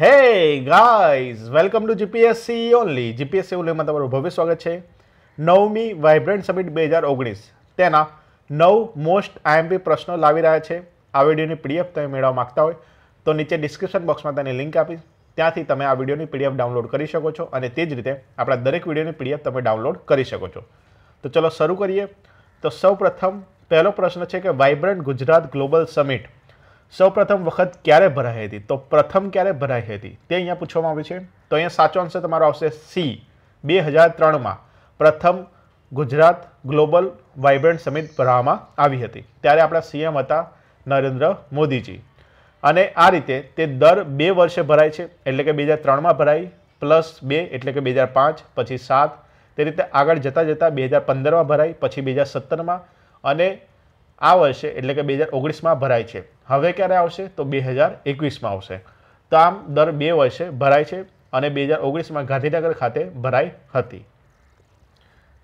Hey guys welcome to GPSC only GPSC ઓનલીમાં તમારું ભવ્ય સ્વાગત છે. નવમી વાઇબ્રન્ટ સમિટ બે હજાર ઓગણીસ. તેના નવ મોસ્ટ આઈએમપી પ્રશ્નો લાવી રહ્યા છે. આ વિડીયોની પીડીએફ તમે મેળવવા માગતા હોય તો નીચે ડિસ્ક્રિપ્શન બોક્સમાં તેની લિંક આપીશ. ત્યાંથી તમે આ વિડીયોની પીડીએફ ડાઉનલોડ કરી શકો છો અને તે જ રીતે આપણા દરેક વિડીયોની પીડીએફ તમે ડાઉનલોડ કરી શકો છો. તો ચલો શરૂ કરીએ. તો સૌ પ્રથમ પહેલો પ્રશ્ન છે કે વાઇબ્રન્ટ ગુજરાત ગ્લોબલ સમિટ સૌ પ્રથમ વખત ક્યારે ભરાઈ હતી? તો પ્રથમ ક્યારે ભરાઈ હતી? તે અહીંયા પૂછવામાં આવ્યું છે. તો અહીંયા સાચો આન્સર તમારો આવશે સી બે હજાર ત્રણમાં પ્રથમ ગુજરાત ગ્લોબલ વાઇબ્રન્ટ સમિટ ભરવામાં આવી હતી. ત્યારે આપણા સીએમ હતા નરેન્દ્ર મોદીજી. અને આ રીતે તે દર બે વર્ષે ભરાય છે. એટલે કે બે હજાર ત્રણમાં ભરાઈ પ્લસ બે, એટલે કે બે હજાર પાંચ પછી સાત. તે રીતે આગળ જતાં જતાં બે હજાર પંદરમાં ભરાઈ પછી બે હજાર સત્તરમાં અને આ વર્ષે એટલે કે બે હજાર ઓગણીસમાં ભરાય છે. હવે ક્યારે આવશે? તો બે હજાર એકવીસમાં આવશે. તો આમ દર બે વર્ષે ભરાય છે અને બે હજાર ઓગણીસમાં ગાંધીનગર ખાતે ભરાઈ હતી.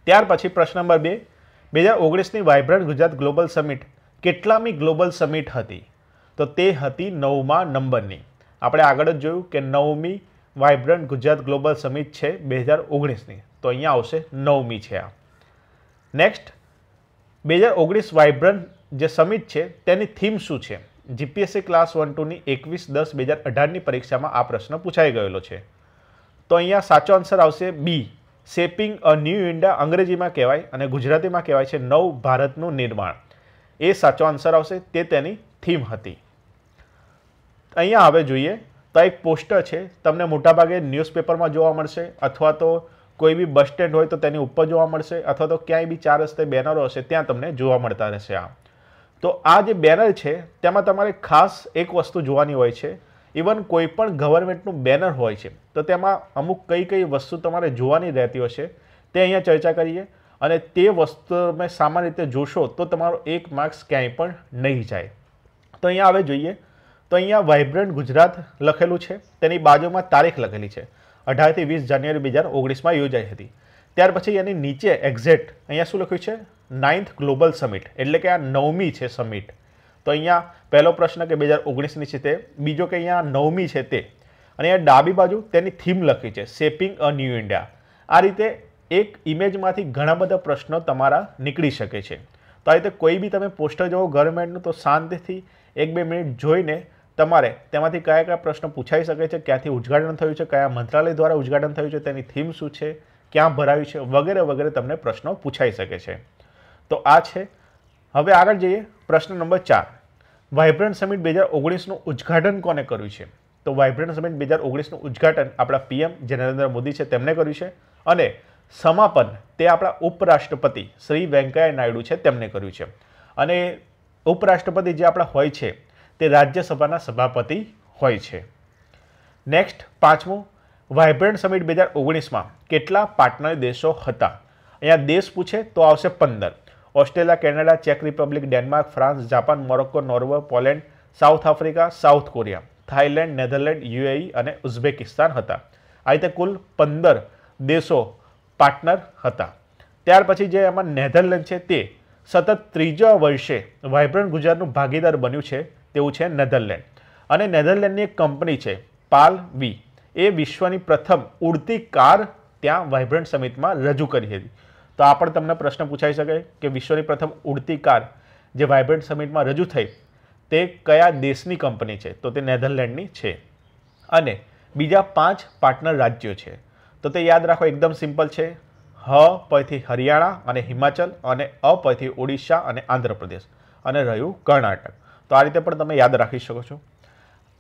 ત્યાર પછી પ્રશ્ન નંબર બે. બે હજાર ઓગણીસની વાઇબ્રન્ટ ગુજરાત ગ્લોબલ સમિટ કેટલામી ગ્લોબલ સમિટ હતી? તો તે હતી નવમા નંબરની. આપણે આગળ જ જોયું કે નવમી વાઇબ્રન્ટ ગુજરાત ગ્લોબલ સમિટ છે બે હજાર ઓગણીસની. તો અહીંયા આવશે નવમી છે આ. નેક્સ્ટ બે હજાર ઓગણીસ વાઇબ્રન્ટ જે સમિટ છે, તેની થીમ શું છે? જીપીએસસી ક્લાસ વન ટુની એકવીસ દસ બે હજાર અઢારની પરીક્ષામાં આ પ્રશ્ન પૂછાઈ ગયેલો છે. તો અહીંયા સાચો આન્સર આવશે B. Shaping a new India અંગ્રેજીમાં કહેવાય અને ગુજરાતીમાં કહેવાય છે નવ ભારતનું નિર્માણ. એ સાચો આન્સર આવશે, તે તેની થીમ હતી. અહીંયા હવે જોઈએ, તો એક પોસ્ટર છે, તમને મોટાભાગે ન્યૂઝપેપરમાં જોવા મળશે, અથવા તો કોઈ બી બસ સ્ટેન્ડ હોય તો તેની ઉપર જોવા મળશે અથવા તો ક્યાંય બી ચાર રસ્તે બેનરો હશે ત્યાં તમને જોવા મળતા રહેશે આ તો આ જે બેનર છે, તેમાં તમારે ખાસ એક વસ્તુ જોવાની હોય છે. ઇવન કોઈ પણ ગવર્મેન્ટનું બેનર હોય છે, તો તેમાં અમુક કઈ કઈ વસ્તુ તમારે જોવાની રહેતી હશે, તે અહીંયા ચર્ચા કરીએ. અને તે વસ્તુ તમે સામાન્ય રીતે જોશો તો તમારો એક માર્ક્સ ક્યાંય પણ નહીં જાય. તો અહીંયા હવે જોઈએ. તો અહીંયા વાઇબ્રન્ટ ગુજરાત લખેલું છે. તેની બાજુમાં તારીખ લખેલી છે. અઢારથી વીસ જાન્યુઆરી બે હજાર ઓગણીસમાં યોજાઈ હતી. ત્યાર પછી એની નીચે એક્ઝેક્ટ અહીંયા શું લખ્યું છે? નાઇન્થ ગ્લોબલ સમિટ, એટલે કે આ નવમી છે સમિટ. તો અહીંયા પહેલો પ્રશ્ન કે બે હજાર ઓગણીસની છે તે, બીજો કે અહીંયા નવમી છે તે. અને અહીંયા ડાબી બાજુ તેની થીમ લખી છે, શેપિંગ અ ન્યૂ ઇન્ડિયા. આ રીતે એક ઇમેજમાંથી ઘણા બધા પ્રશ્નો તમારા નીકળી શકે છે. તો આ રીતે કોઈ બી તમે પોસ્ટર જોવો ગવર્મેન્ટનું, તો શાંતિથી એક બે મિનિટ જોઈને તમારે તેમાંથી કયા કયા પ્રશ્નો પૂછાઈ શકે છે, ક્યાંથી ઉદ્ઘાટન થયું છે, કયા મંત્રાલય દ્વારા ઉદ્ઘાટન થયું છે, તેની થીમ શું છે, ક્યાં ભરાયું છે, વગેરે વગેરે તમને પ્રશ્નો પૂછાઈ શકે છે. તો આ છે. હવે આગળ જઈએ પ્રશ્ન નંબર ચાર. વાઇબ્રન્ટ સમિટ બે હજાર ઓગણીસનું ઉદ્ઘાટન કોને કર્યું છે? તો વાઇબ્રન્ટ સમિટ બે હજાર ઓગણીસનું ઉદ્ઘાટન આપણા પીએમ જે નરેન્દ્ર મોદી છે તેમણે કર્યું છે અને સમાપન તે આપણા ઉપરાષ્ટ્રપતિ શ્રી વેંકૈયા નાયડુ છે તેમણે કર્યું છે. અને ઉપરાષ્ટ્રપતિ જે આપણા હોય છે તે રાજ્યસભાના સભાપતિ હોય છે. નેક્સ્ટ પાંચમું વાઇબ્રન્ટ સમિટ બે હજાર ઓગણીસમાં કેટલા પાર્ટનર દેશો હતા? અહીંયા દેશ પૂછે તો આવશે પંદર. Australia, Canada, check Republic, Denmark, France, Japan, Morocco, Norway, Poland, South Africa, South Korea, Thailand, Netherland, UAE અને ઉઝબેકિસ્તાન હતા. આ રીતે કુલ પંદર દેશો પાર્ટનર હતા. ત્યાર પછી જે એમાં નેધરલેન્ડ છે તે સતત ત્રીજા વર્ષે વાઇબ્રન્ટ ગુજરાતનું ભાગીદાર બન્યું છે તેવું છે નેધરલેન્ડ. અને નેધરલેન્ડની એક કંપની છે, પાલ વી. એ વિશ્વની પ્રથમ ઉડતી કાર ત્યાં વાઇબ્રન્ટ સમિટમાં રજૂ કરી હતી. તો આ પણ તમને પ્રશ્ન પૂછાઈ શકે કે વિશ્વની પ્રથમ ઉડતી કાર જે વાઇબ્રન્ટ સમિટમાં રજૂ થઈ, તે કયા દેશની કંપની છે? તો તે નેધરલેન્ડની છે. અને બીજા પાંચ પાર્ટનર રાજ્યો છે. તો તે યાદ રાખો, એકદમ સિમ્પલ છે. હ પરથી હરિયાણા અને હિમાચલ અને અ પરથી ઓડિશા અને આંધ્રપ્રદેશ. અને રહ્યું કર્ણાટક. તો આ રીતે પણ તમે યાદ રાખી શકો છો.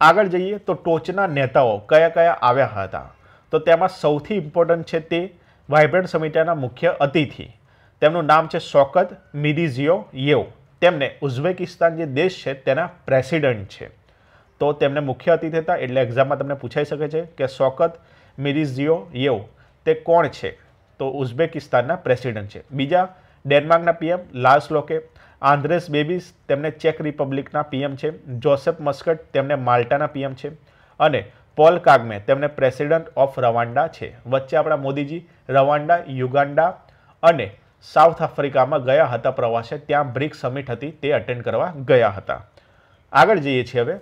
આગળ જઈએ તો ટોચના નેતાઓ કયા કયા આવ્યા હતા? તો તેમાં સૌથી ઇમ્પોર્ટન્ટ છે તે વાઇબ્રન્ટ સમિતિના મુખ્ય અતિથિ. તેમનું નામ છે શોકત મિરિઝિયો યેવ. તેમને ઉઝબેકિસ્તાન જે દેશ છે તેના પ્રેસિડન્ટ છે. તો તેમને મુખ્ય અતિથિ હતા એટલે એક્ઝામમાં તમને પૂછાઈ શકે છે કે શોકત મિરિઝિયો યેવ, તે કોણ છે? તો ઉઝબેકિસ્તાનના પ્રેસિડન્ટ છે. બીજા ડેનમાર્કના PM Lars Lokke Andrej Babis તેમને ચેક રિપબ્લિકના પીએમ છે. જોસેફ મસ્કટ તેમને માલ્ટાના પીએમ છે. અને પોલ કાગમે તેમને પ્રેસિડન્ટ ઓફ રવાન્ડા છે. વચ્ચે આપણા મોદીજી રવાન્ડા યુગાન્ડા અને સાઉથ આફ્રિકામાં ગયા હતા પ્રવાસે. ત્યાં બ્રિક સમિટ હતી, તે અટેન્ડ કરવા ગયા હતા. આગળ જઈએ છીએ હવે.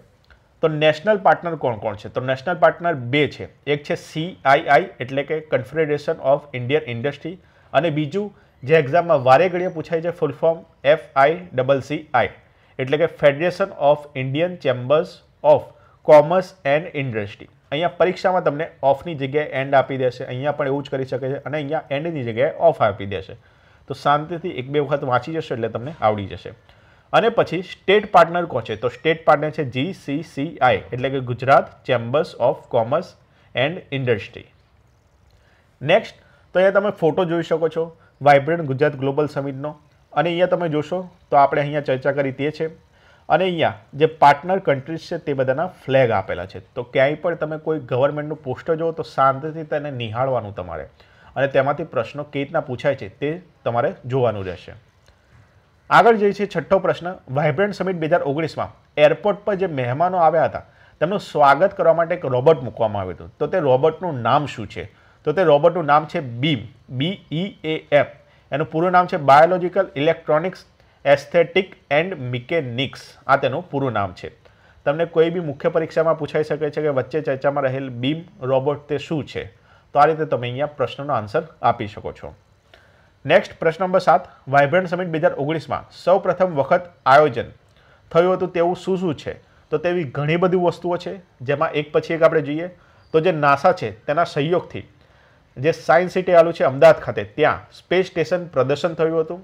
તો નેશનલ પાર્ટનર કોણ કોણ છે? તો નેશનલ પાર્ટનર બે છે. એક છે સીઆઈઆઈ એટલે કે કન્ફેડરેશન ઓફ ઇન્ડિયન ઇન્ડસ્ટ્રી અને બીજું જે એક્ઝામમાં વારે ઘડીએ પૂછાય છે full form F I double C I એટલે કે Federation of Indian Chambers of Commerce and Industry અહીંયા પરીક્ષામાં તમને ઓફની જગ્યાએ એન્ડ આપી દેશે. અહીંયા પણ એવું જ કરી શકે છે અને અહીંયા એન્ડની જગ્યાએ ઓફ આપી દેશે. તો શાંતિથી એક બે વખત વાંચી જશો એટલે તમને આવડી જશે. અને પછી સ્ટેટ પાર્ટનર કહો છે? તો સ્ટેટ પાર્ટનર છે જી સી સી આઈ એટલે કે Gujarat Chambers of Commerce and Industry next તો અહીંયા તમે ફોટો જોઈ શકો છો. વાઇબ્રન્ટ ગુજરાત ગ્લોબલ સમિટનો. અને અહીંયા તમે જોશો તો આપણે અહીંયા ચર્ચા કરી તે છે. અને અહીંયા જે પાર્ટનર કન્ટ્રીઝ છે તે બધાના ફ્લેગ આપેલા છે. તો ક્યાંય પણ તમે કોઈ ગવર્મેન્ટનું પોસ્ટર જુઓ તો શાંતિથી તેને નિહાળવાનું તમારે. અને તેમાંથી પ્રશ્નો કેવી રીતના પૂછાય છે તે તમારે જોવાનું રહેશે. આગળ જે છે છઠ્ઠો પ્રશ્ન, વાઇબ્રન્ટ સમિટ બે હજાર ઓગણીસમાં એરપોર્ટ પર જે મહેમાનો આવ્યા હતા, તેમનું સ્વાગત કરવા માટે એક રોબોટ મૂકવામાં આવ્યું હતું. તો તે રોબોટનું નામ શું છે? તો તે રોબોટનું નામ છે બીમ બી ઈ એ એફ એનું પૂરું નામ છે biological electronics aesthetic and mechanics આ તેનું પૂરું નામ છે. તમને કોઈ બી મુખ્ય પરીક્ષામાં પૂછાઈ શકે છે કે વચ્ચે ચર્ચામાં રહેલ બીમ રોબોટ તે શું છે? તો આ રીતે તમે અહીંયા પ્રશ્નનો આન્સર આપી શકો છો. નેક્સ્ટ પ્રશ્ન નંબર સાત. વાઇબ્રન્ટ સમિટ બે હજાર ઓગણીસમાં સૌ પ્રથમ વખત આયોજન થયું હતું તેવું શું શું છે? તો તેવી ઘણી બધી વસ્તુઓ છે. જેમાં એક પછી એક આપણે જોઈએ. તો જે નાસા છે, તેના સહયોગથી જે સાયન્સ સિટી આવેલું છે અમદાવાદ ખાતે, ત્યાં સ્પેસ સ્ટેશન પ્રદર્શન થયું હતું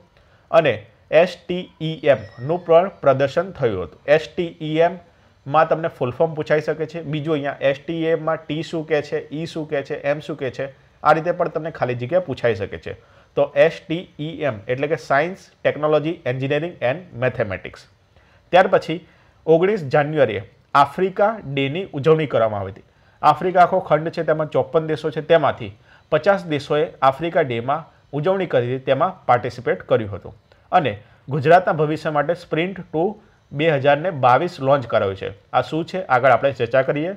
અને એસટીઈએમનું પણ પ્રદર્શન થયું હતું. એસટીઈએમમાં તમને ફૂલ ફોર્મ પૂછાઈ શકે છે. બીજું અહીંયા એસટીઈએમમાં ટી શું કહે છે ઈ શું કહે છે એમ શું કહે છે, આ રીતે પણ તમને ખાલી જગ્યા પૂછાઈ શકે છે. તો એસટીઈએમ એટલે કે science technology engineering and mathematics ત્યાર પછી ઓગણીસ જાન્યુઆરીએ આફ્રિકા ડેની ઉજવણી કરવામાં આવી હતી. આફ્રિકા આખો ખંડ છે, તેમાં ચોપન દેશો છે, તેમાંથી પચાસ દેશોએ આફ્રિકા ડેમાં ઉજવણી કરી તેમાં પાર્ટિસિપેટ કર્યું હતું. અને ગુજરાતના ભવિષ્ય માટે સ્પ્રિન્ટ ટુ બે હજારને બાવીસ લોન્ચ કરાયું છે. આ શું છે? આગળ આપણે ચર્ચા કરીએ.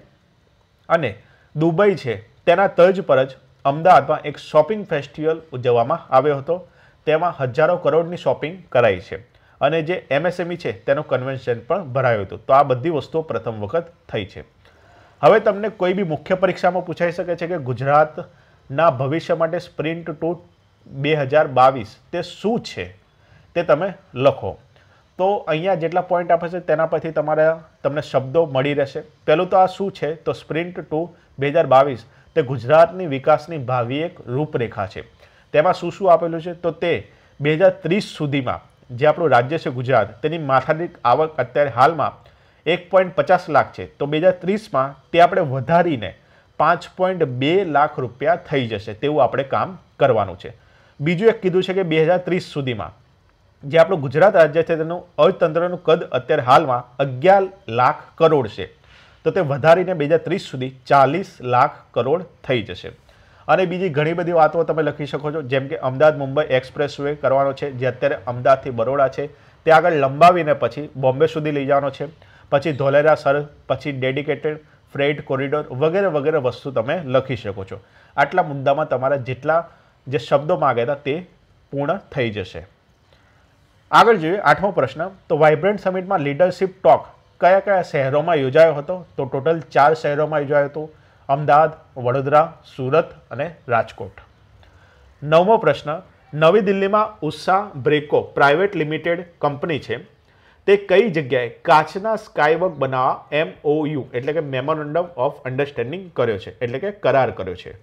અને દુબઈ છે, તેના તર્જ પર જ અમદાવાદમાં એક શોપિંગ ફેસ્ટિવલ ઉજવવામાં આવ્યો હતો. તેમાં હજારો કરોડની શોપિંગ કરાઈ છે. અને જે એમએસએમઈ છે, તેનું કન્વેન્શન પણ ભરાયું હતું. તો આ બધી વસ્તુઓ પ્રથમ વખત થઈ છે. હવે તમને કોઈ બી મુખ્ય પરીક્ષામાં પૂછાઈ શકે છે કે ગુજરાતના ભવિષ્ય માટે સ્પ્રિન્ટ ટુ બે હજાર બાવીસ, તે શું છે? તે તમે લખો. તો અહીંયા જેટલા પોઈન્ટ આપે છે તેના પરથી તમારા તમને શબ્દો મળી રહેશે. પહેલું તો આ શું છે? તો સ્પ્રિન્ટ ટુ બે હજાર બાવીસ, તે ગુજરાતની વિકાસની ભાવિ એક રૂપરેખા છે. તેમાં શું શું આપેલું છે? તો તે બે હજાર ત્રીસ સુધીમાં જે આપણું રાજ્ય છે ગુજરાત, તેની માથાદીઠ આવક અત્યારે હાલમાં એક પોઈન્ટ પચાસ લાખ છે. તો બે હજાર ત્રીસમાં તે આપણે વધારીને પાંચ પોઈન્ટ બે લાખ રૂપિયા થઈ જશે તેવું આપણે કામ કરવાનું છે. બીજું એક કીધું છે કે બે હજાર ત્રીસ સુધીમાં જે આપણું ગુજરાત રાજ્ય છે તેનું અર્થતંત્રનું કદ અત્યારે હાલમાં અગિયાર લાખ કરોડ છે. તો તે વધારીને બે હજાર ત્રીસ સુધી ચાલીસ લાખ કરોડ થઈ જશે. અને બીજી ઘણી બધી વાતો તમે લખી શકો છો, જેમ કે અમદાવાદ મુંબઈ એક્સપ્રેસ કરવાનો છે, જે અત્યારે અમદાવાદથી બરોડા છે. તે આગળ લંબાવીને પછી બોમ્બે સુધી લઈ જવાનો છે. પછી ધોલેરા સર, પછી ડેડિકેટેડ ફ્રેટ કોરિડોર વગેરે વગેરે વસ્તુ તમે લખી શકો છો. આટલા મુદ્દામાં તમારા જેટલા જે શબ્દો માગ્યા હતા તે પૂર્ણ થઈ જશે. આગળ જોઈએ આઠમો પ્રશ્ન, તો વાઇબ્રન્ટ સમિટમાં લીડરશિપ ટોક કયા કયા શહેરોમાં યોજાયો હતો? તો ટોટલ ચાર શહેરોમાં યોજાયો હતો. અમદાવાદ, વડોદરા, સુરત અને રાજકોટ. નવમો પ્રશ્ન, નવી દિલ્હીમાં Usha Breco private limited company છે. તે કઈ જગ્યાએ? કાચના સ્કાયવોક બનાવવા એમઓયુ એટલે કે મેમોરેન્ડમ ઓફ અન્ડરસ્ટેન્ડિંગ કર્યો છે, એટલે કે કરાર કર્યો છે.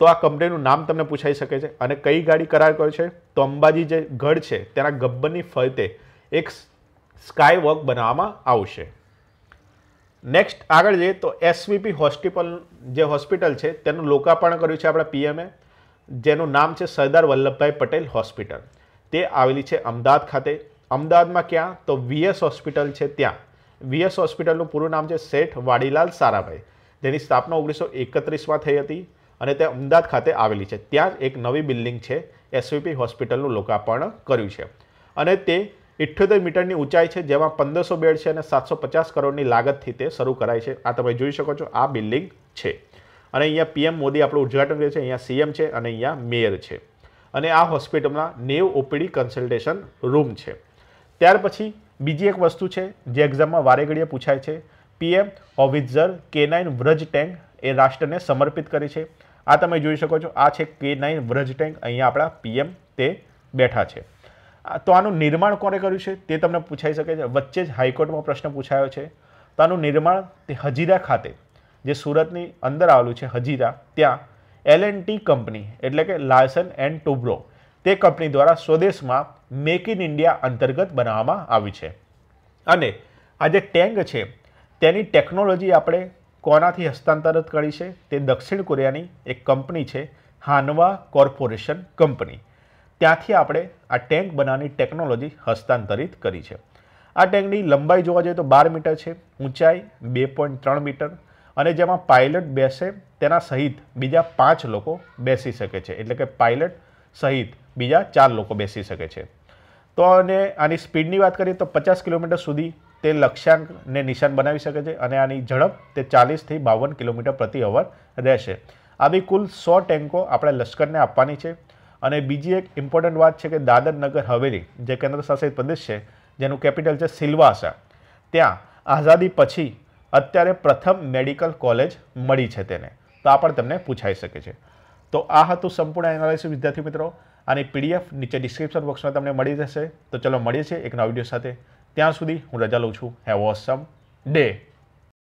તો આ કંપનીનું નામ તમને પૂછાઈ શકે છે. અને કઈ ગાડી કરાર કર્યો છે? તો અંબાજી જે ગઢ છે, તેના ગબ્બરની ફરતે એક સ્કાયવોક બનાવવામાં આવશે. નેક્સ્ટ આગળ જઈએ તો એસવીપી હોસ્પિટલ, જે હોસ્પિટલ છે, તેનું લોકાર્પણ કર્યું છે આપણા પીએમએ જેનું નામ છે સરદાર વલ્લભભાઈ પટેલ હોસ્પિટલ. તે આવેલી છે અમદાવાદ ખાતે. અમદાવાદમાં ક્યાં? તો વીએસ હોસ્પિટલ છે ત્યાં. વીએસ હોસ્પિટલનું પૂરું નામ છે શેઠ વાડીલાલ સારાભાઈ. જેની સ્થાપના ઓગણીસો એકત્રીસમાં થઈ હતી અને તે અમદાવાદ ખાતે આવેલી છે. ત્યાં એક નવી બિલ્ડિંગ છે, એસવીપી હોસ્પિટલનું લોકાર્પણ કર્યું છે. અને તે ઇઠ્યોતેર મીટરની ઊંચાઈ છે, જેમાં પંદરસો બેડ છે અને સાતસો પચાસ કરોડની લાગતથી તે શરૂ કરાય છે. આ તમે જોઈ શકો છો, આ બિલ્ડિંગ છે. અને અહીંયા પીએમ મોદી આપણું ઉદઘાટન કરે છે, અહીંયા સીએમ છે અને અહીંયા મેયર છે. અને આ હોસ્પિટલમાં નેવ ઓપીડી કન્સલ્ટેશન રૂમ છે. ત્યાર પછી બીજી એક વસ્તુ છે, જે એક્ઝામમાં વારે ઘડીએ પૂછાય છે. પીએમ ઓવિઝર કે નાઇન વ્રજ ટેન્ક એ રાષ્ટ્રને સમર્પિત કરી છે. આ તમે જોઈ શકો છો, આ છે કે નાઇન વ્રજ ટેન્ક અહીંયા આપણા પીએમ તે બેઠા છે. તો આનું નિર્માણ કોણે કર્યું છે, તે તમને પૂછાઈ શકે છે. વચ્ચે જ હાઈકોર્ટમાં પ્રશ્ન પૂછાયો છે. તો આનું નિર્માણ તે હજીરા ખાતે, જે સુરતની અંદર આવેલું છે હજીરા, ત્યાં એલ એન્ડ ટી કંપની એટલે કે લાયસન એન્ડ ટુબ્રો તે કંપની દ્વારા સ્વદેશમાં મેક ઇન ઇન્ડિયા અંતર્ગત બનાવવામાં આવી છે. અને આ જે ટેંગ છે, તેની ટેકનોલોજી આપણે કોનાથી હસ્તાંતરિત કરી છે, તે દક્ષિણ કોરિયાની એક કંપની છે, હાનવા કોર્પોરેશન કંપની. ત્યાંથી આપણે આ ટેન્ક બનાવવાની ટેકનોલોજી હસ્તાંતરિત કરી છે. આ ટેન્કની લંબાઈ જોવા જઈએ તો બાર મીટર છે, ઊંચાઈ બે પોઈન્ટ ત્રણ મીટર અને જેમાં પાયલટ બેસે તેના સહિત બીજા પાંચ લોકો બેસી શકે છે. એટલે કે પાયલટ સહિત બીજા ચાર લોકો બેસી શકે છે. તો અને આની સ્પીડની વાત કરીએ તો પચાસ કિલોમીટર સુધી તે લક્ષ્યાંકને નિશાન બનાવી શકે છે અને આની ઝડપ તે ચાલીસથી બાવન કિલોમીટર પ્રતિ અવર રહેશે. આવી કુલ સો ટેન્કો આપણે લશ્કરને આપવાની છે. અને બીજી એક ઇમ્પોર્ટન્ટ વાત છે કે દાદર નગર હવેલી, જે કેન્દ્ર શાસિત પ્રદેશ છે, જેનું કેપિટલ છે સિલવાસા, ત્યાં આઝાદી પછી અત્યારે પ્રથમ મેડિકલ કોલેજ મળી છે તેને. તો આ પણ તમને પૂછાઈ શકે છે. તો આ હતું સંપૂર્ણ એનાલિસિસ વિદ્યાર્થી મિત્રો. આની પીડીએફ નીચે ડિસ્ક્રિપ્શન બોક્સમાં તમને મળી જશે. તો ચલો મળીએ છીએ એક નવા વીડિયો સાથે. ત્યાં સુધી હું રજા લઉં છું. Have Osam day